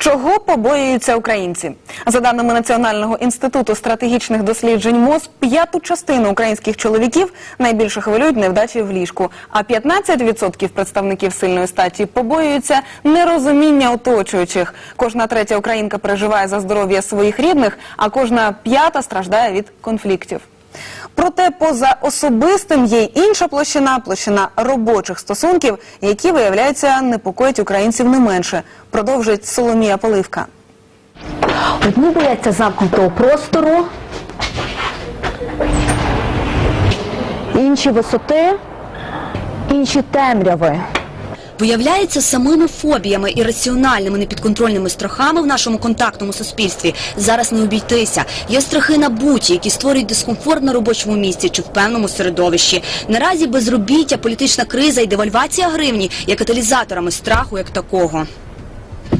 Чого побоюються українці? За даними Національного інституту стратегічних досліджень МОЗ, п'яту частину українських чоловіків найбільше хвилюють невдачі в ліжку, а 15% представників сильної статі побоюються нерозуміння оточуючих. Кожна третя українка переживає за здоров'я своїх рідних, а кожна п'ята страждає від конфліктів. Проте поза особистим є й інша площина, площина робочих стосунків, які, виявляється, непокоїть українців не менше. Продовжить Соломія Поливка. Одні бояться замкнутого простору, інші висоти, інші темряви. Виявляється, самими фобіями і раціональними непідконтрольними страхами в нашому контактному суспільстві зараз не обійтися. Є страхи набуті, які створюють дискомфорт на робочому місці чи в певному середовищі. Наразі безробіття, політична криза і девальвація гривні є каталізаторами страху як такого.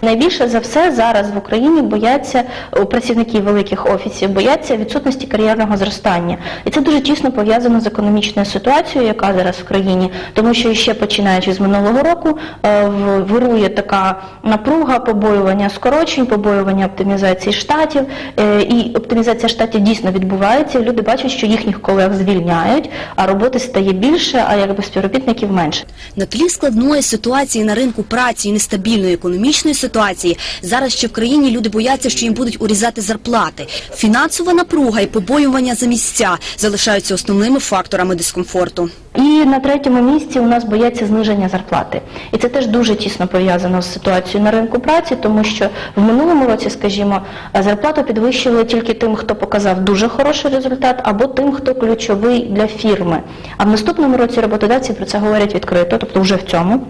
Найбільше за все зараз в Україні бояться у працівників великих офісів, бояться відсутності кар'єрного зростання. І це дуже тісно пов'язано з економічною ситуацією, яка зараз в країні, тому що ще починаючи з минулого року е, вирує така напруга, побоювання скорочень, побоювання оптимізації штатів. Е, І оптимізація штатів дійсно відбувається. Люди бачать, що їхніх колег звільняють, а роботи стає більше, а якби співробітників менше. На тлі складної ситуації на ринку праці і нестабільної економічної ситуації зараз ще в країні люди бояться, що їм будуть урізати зарплати. Фінансова напруга і побоювання за місця залишаються основними факторами дискомфорту. І на третьому місці у нас бояться зниження зарплати. І це теж дуже тісно пов'язано з ситуацією на ринку праці, тому що в минулому році, скажімо, зарплату підвищили тільки тим, хто показав дуже хороший результат, або тим, хто ключовий для фірми. А в наступному році роботодавці про це говорять відкрито, тобто вже в цьому.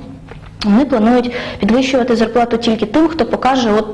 Вони планують підвищувати зарплату тільки тим, хто покаже от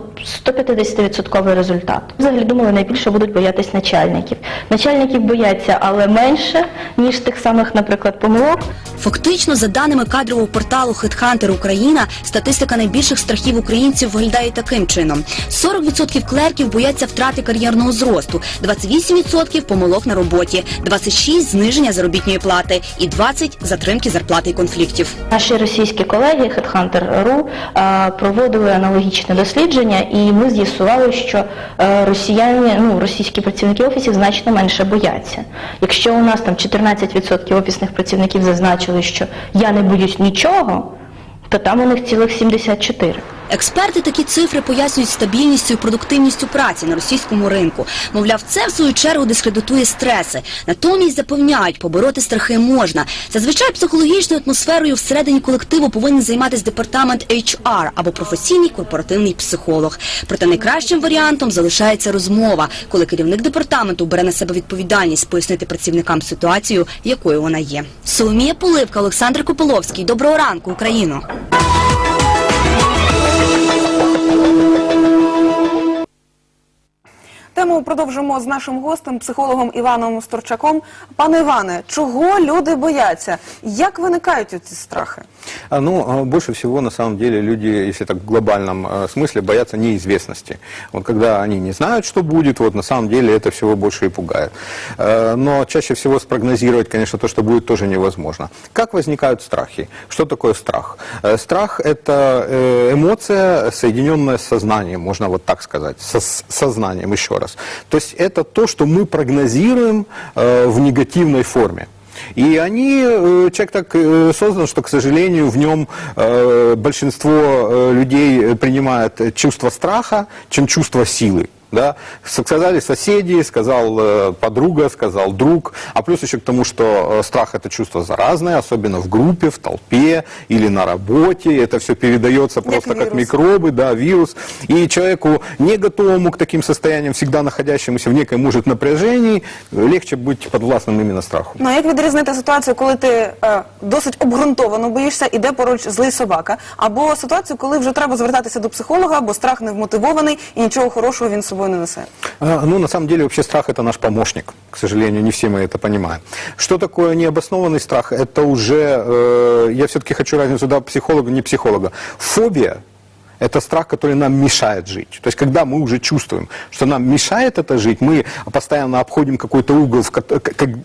150% результат. Взагалі думали, найбільше будуть боятись начальників. Начальників бояться, але менше, ніж тих самих, наприклад, помилок. Фактично, за даними кадрового порталу HeadHunter Україна, статистика найбільших страхів українців виглядає таким чином: 40% клерків бояться втрати кар'єрного зросту, 28% помилок на роботі, 26% зниження заробітної плати і 20% затримки зарплати і конфліктів. Наші російські колеги Headhunter.ru е, проводили аналогічне дослідження, і ми з'ясували, що е, росіяни, ну російські працівники офісів значно менше бояться. Якщо у нас там 14% офісних працівників зазначили, що я не боюсь нічого, то там у них цілих 74%. Експерти такі цифри пояснюють стабільністю і продуктивністю праці на російському ринку. Мовляв, це в свою чергу дискредитує стреси. Натомість запевняють, побороти страхи можна. Зазвичай психологічною атмосферою всередині колективу повинен займатися департамент HR або професійний корпоративний психолог. Проте найкращим варіантом залишається розмова, коли керівник департаменту бере на себе відповідальність пояснити працівникам ситуацію, якою вона є. Соломія Поливка, Олександр Копиловський. Доброго ранку, Україно! Тему продовжимо з нашим гостем, психологом Іваном Сторчаком. Пане Іване, чого люди бояться? Як виникають ці страхи? А, Ну, а, больше всего, на самом деле, люди, если так в глобальном э, смысле, боятся неизвестности. Вот когда они не знают, что будет, вот на самом деле это всего больше и пугает. Э, Но чаще всего спрогнозировать, конечно, то, что будет, тоже невозможно. Как возникают страхи? Что такое страх? Э, Страх – это э, эмоция, соединенная с сознанием, можно вот так сказать, со с сознанием, еще раз. То есть это то, что мы прогнозируем э, в негативной форме. И они, э, человек так э, создан, что, к сожалению, в нем э, большинство э, людей э, принимает э, чувство страха, чем чувство силы. Да? Сказали соседи, сказал э, подруга, сказал друг. А плюс еще к тому, что э, страх это чувство заразное, особенно в группе, в толпе или на работе. Это все передается просто как вирус. микробы, да, вирус. И человеку, не готовому к таким состояниям, всегда находящемуся в некой, может, напряжении, э, легче быть подвластным именно страху. Ну а як відрізнити ситуацію, коли ти е, досить обґрунтовано боїшся, іде поруч злий собака, або ситуацію, коли вже треба звертатися до психолога, бо страх не вмотивований і нічого хорошого він з не несе? А, Ну, на самом деле, вообще страх – это наш помощник. К сожалению, не все мы это понимаем. Что такое необоснованный страх? Это уже, э, я все-таки хочу разницу, да, психолога, не психолога. Фобия – это страх, который нам мешает жить. То есть, когда мы уже чувствуем, что нам мешает это жить, мы постоянно обходим какой-то угол,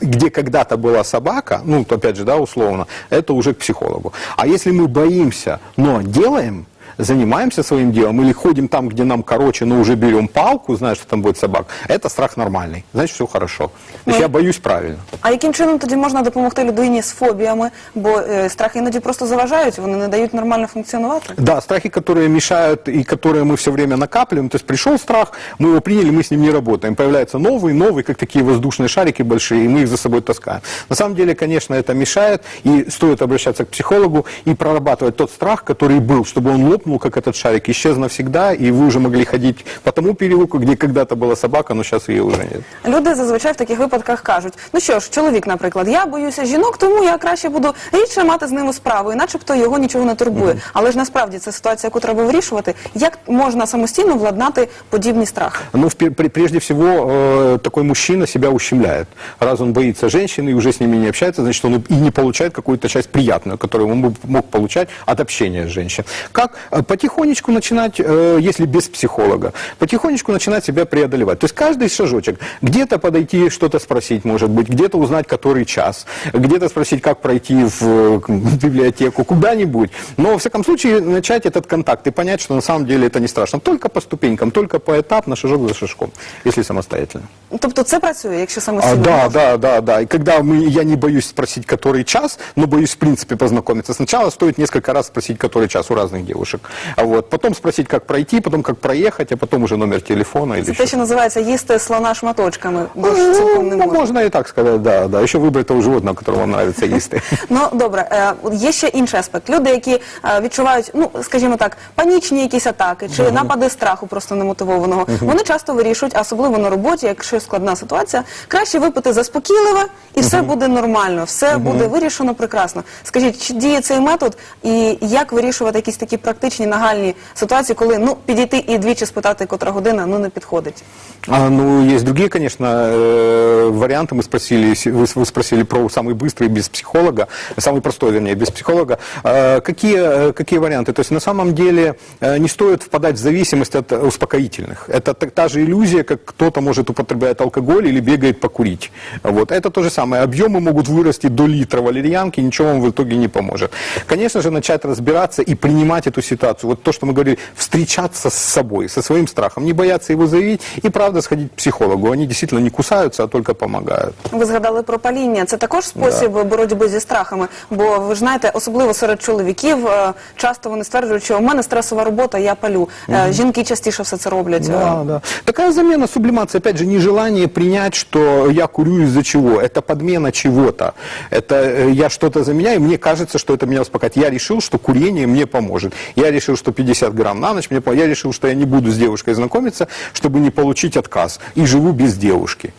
где когда-то была собака, ну, опять же, да, условно, это уже к психологу. А если мы боимся, но делаем, занимаемся своим делом или ходим там, где нам короче, но уже берем палку, зная, что там будет собак, это страх нормальный. Значит, все хорошо. То есть Ну, я боюсь правильно. А яким чином тоді можна допомогти людині з фобіями? Бо е, страхи іноді просто заважають, вони не дають нормально функціонувати. Да, страхи, которые мешают и которые мы все время накапливаем. То есть пришел страх, мы его приняли, мы с ним не работаем. Появляется новый, новый, как такие воздушные шарики большие, и мы их за собой таскаем. На самом деле, конечно, это мешает, и стоит обращаться к психологу и прорабатывать тот страх, который был, чтобы он лопнул, как этот шарик, исчез навсегда, и вы уже могли ходить по тому переулку, где когда-то была собака, но сейчас ее уже нет. Люди зазвичай в таких випадках кажуть: ну що ж, чоловік, наприклад, я боюся жінок, тому я краще буду рідше мати з ними справу, і начебто його нічого не турбує. Але ж насправді це ситуація, яку треба вирішувати. Як можна самостійно владнати подібні страхи? Ну, в пе- пре- прежде всего, э, такой мужчина себя ущемляет. Раз он боится женщины и уже с ними не общается, значит, он и не получает какую-то часть приятную, которую он бы мог получать от общения с женщиной. Как Э, потихонечку начинать, э, если без психолога, потихонечку начинать себя преодолевать. То есть каждый шажочек. Где-то подойти, что-то спросить, может быть, где-то узнать, который час, где-то спросить, как пройти в, э, библиотеку, куда-нибудь. Но, во всяком случае, начать этот контакт и понять, что на самом деле это не страшно. Только по ступенькам, только поэтапно, шажок за шажком, если самостоятельно. Тобто це працює, якщо А, самостійно. да, можна? да, да, да. И когда мы, я не боюсь спросить, который час, но боюсь, в принципе, познакомиться. Сначала стоит несколько раз спросить, который час у разных девушек. А вот, потом спросить, как пройти, потом как проехать, а потом уже номер телефона или Це что те, що називається їсти слона шматочками, бо ж Ну, цілком не можна. Можно и так сказать, да, да. Еще выбрать того животного, которого вам нравится есть. Ну добре, е, є ще інший аспект. Люди, які е, відчувають, ну скажімо так, панічні якісь атаки чи напади страху просто немотивованого. Вони часто вирішують, особливо на роботі, якщо складна ситуація, краще випити заспокійливе, і все буде нормально, все буде вирішено прекрасно. Скажіть, чи діє цей метод, і як вирішувати якісь такі практичні нагальні ситуації, коли ну підійти і двічі спитати, котра година, ну не підходить. А, ну, есть другие, конечно, э, варианты. Мы спросили, с- вы, вы спросили про самый быстрый без психолога, самый простой, вернее, без психолога. Э, какие, э, какие варианты? То есть, на самом деле, э, не стоит впадать в зависимость от э, успокоительных. Это та, та же иллюзия, как кто-то может употребляет алкоголь или бегает покурить. Вот. Это то же самое. Объемы могут вырасти до литра валерьянки, ничего вам в итоге не поможет. Конечно же, начать разбираться и принимать эту ситуацию. Вот то, что мы говорили, встречаться с собой, со своим страхом, не бояться его заявить и, правда, сходить к психологу. Они действительно не кусаются, а только помогают. Ви згадали про паління. Це також спосіб боротьби зі страхами. Бо ви ж знаєте, особливо серед чоловіків е, часто вони стверджують, що у мене стресова робота, я палю. Е, Жінки частіше все це роблять. Е, Да, да. Такая замена, сублимация, опять же, нежелание принять, что я курю из-за чего. Это подмена чего-то. Это э, я что-то заменяю, мне кажется, что это меня успокаивает. Я решил, что курение мне поможет. Я решил, что 50 грамм на ночь мне поможет. Я решил, что я не буду с девушкой знакомиться, чтобы не получить отказ. И живу без девушки.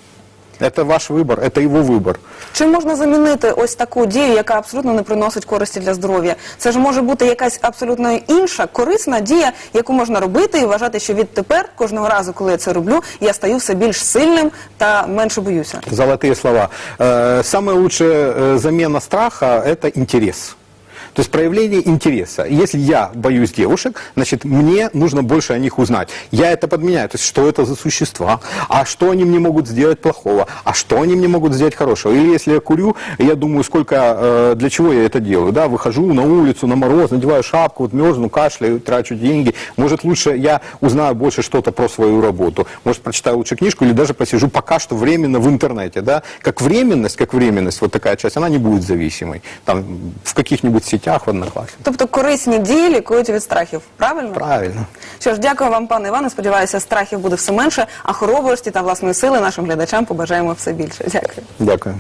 Это ваш выбор, это его выбор. Чи можна замінити ось таку дію, яка абсолютно не приносить користі для здоров'я? Це ж може бути якась абсолютно інша корисна дія, яку можна робити і вважати, що відтепер кожного разу, коли я це роблю, я стаю все більш сильним та менше боюся. Золотые слова. Э, Самая лучшая э, замена страха – это интерес. То есть проявление интереса. Если я боюсь девушек, значит, мне нужно больше о них узнать. Я это подменяю. То есть, что это за существа, а что они мне могут сделать плохого, а что они мне могут сделать хорошего. Или если я курю, я думаю, сколько, э, для чего я это делаю. Да, выхожу на улицу, на мороз, надеваю шапку, вот мерзну, кашляю, трачу деньги. Может, лучше я узнаю больше что-то про свою работу. Может, прочитаю лучше книжку или даже посижу пока что временно в интернете. Да? Как временность, как временность, вот такая часть, она не будет зависимой. Там, в каких-нибудь сетях, в однокласниках. Тобто корисні дії лікують від страхів. Правильно? Правильно. Що ж, дякую вам, пане Іване. Сподіваюся, страхів буде все менше, а хоробрості та власної сили нашим глядачам побажаємо все більше. Дякую. Дякую.